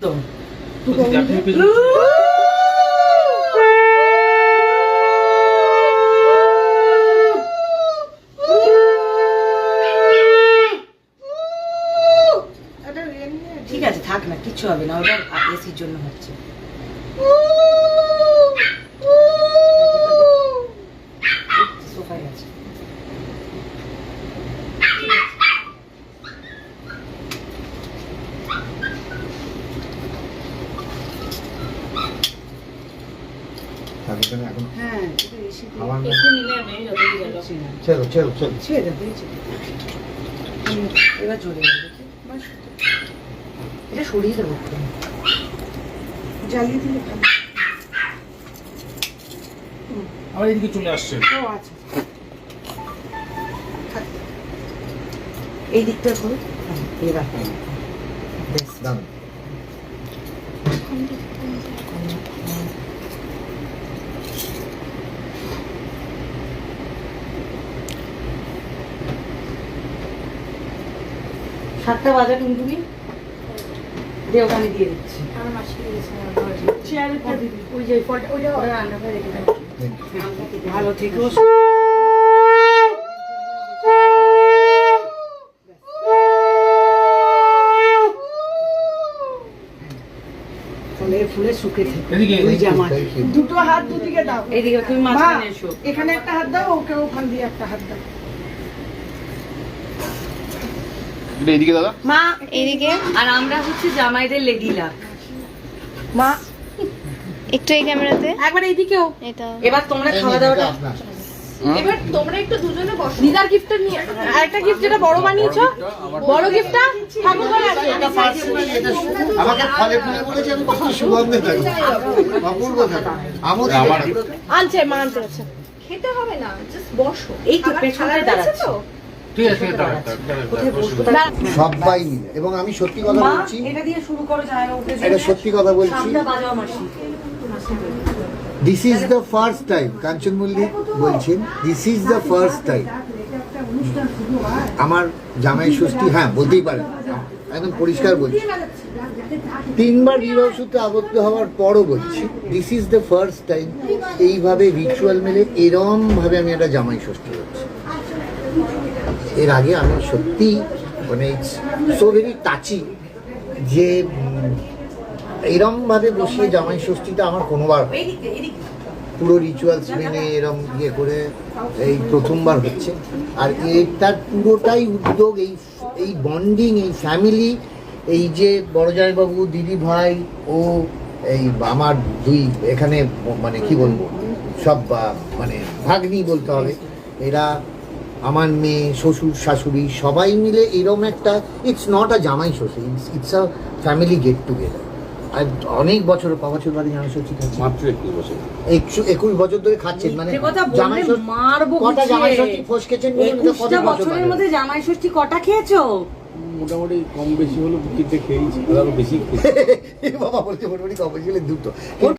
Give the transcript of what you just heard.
ঠিক আছে থাক না কিচ্ছু হবে না ওটা এসির জন্য হচ্ছে সোফায় আছে জন্য এখন হ্যাঁ গেল ছেড়ো ছেড়ো ছেড়ো ছেড়ে। হুম, এবার চলে যাবে এটা সরিয়ে দেবো। জ্বালিয়ে দিলে। আমার এদিকে চলে আসছে। ও আচ্ছা। এই দিকটা করো হ্যাঁ, এবার। বেশ দাঁড়ান সাতটা বাজা দিয়ে ওখানে দিয়ে দিচ্ছি। দেবো ভালো থেকো। ফুলে শুকে. দুটো হাত দুদিকে দাও। এইদিকে তুমি মাঝখানে এসো। এখানে একটা হাত দাও ওকে ওখান দিয়ে একটা হাত দাও। এটা এদিকে দাদা? মা এদিকে। আর আমরা হচ্ছে জামাইদের লেডি লাভ মা। একটু এই ক্যামেরাতে। একবার এইদিকেও এটা। এবার তোমরা খাওয়া দাওয়াটা এবার তোমরা একটু দুজনে বসো। দিদার গিফটটা নিয়ে আরেকটা গিফট যেটা বড় বানিয়েছো? বড় গিফটটা ঠাকুর ঘরে আছে। এটা পার্সেল, এটা আমাকে ফলে ফুলে বলেছে আমি কত সুগন্ধে থাকি। অপূর্ব থাকে। আমোদে আনছে মা আনতে আছে খেতে হবে না জাস্ট বসো। এই তো পেছনে দাঁড়াচ্ছে। সবাই মিলে। এবং আমি সত্যি কথা বলছি এটা দিয়ে শুরু করো জায়গা উঠে এটা সত্যি কথা বলছি। This is the first time Kanchan Mallick বলছেন this is the first time আমার জামাই ষষ্ঠী হ্যাঁ বলতেই পারেন একদম পরিষ্কার বলছি। তিনবার বিবাহ সূত্রে আবদ্ধ হওয়ার পরও বলছি this is the first time এইভাবে রিচুয়াল মেলে এরম ভাবে আমি একটা জামাই ষষ্ঠী এর আগে আমি সত্যি মানে সো ভেরি টাচি যে এরমভাবে বসিয়ে জামাই ষষ্ঠীটা আমার কোনোবার পুরো রিচুয়ালস মেনে এরম ইয়ে করে এই প্রথমবার হচ্ছে। আর এটার পুরোটাই উদ্যোগ, এই এই বন্ডিং এই ফ্যামিলি এই যে বড় জামাইবাবু দিদি ভাই ও এই আমার দুই এখানে মানে কি বলব, সব মানে ভাগ্নি বলতে হবে। এরা আমার মেয়ে শ্বশুর শাশুড়ি সবাই মিলে এরম একটা it's not a jamai shoshur it's it's a family get together আর অনেক বছর ক বছর বাদে জামাই ষষ্ঠী মাত্র একটু বসে একশো একুশ বছর ধরে খাচ্ছেন মানে মিথ্যে কথা বললে জামাই ষষ্ঠী- মারবো কটা গুছিয়ে। জামাই ষষ্ঠী ফোস খেয়েছেন বলুন তো, কত একুশটা বছর বছরের বাদে? মধ্যে জামাই ষষ্ঠী কটা খেয়েছো? মোটামুটি কম বেশি হলো তিনটে খেয়েছি আরও বেশি খেয়েছি। বাবা বলছে মোটামুটি দুটো।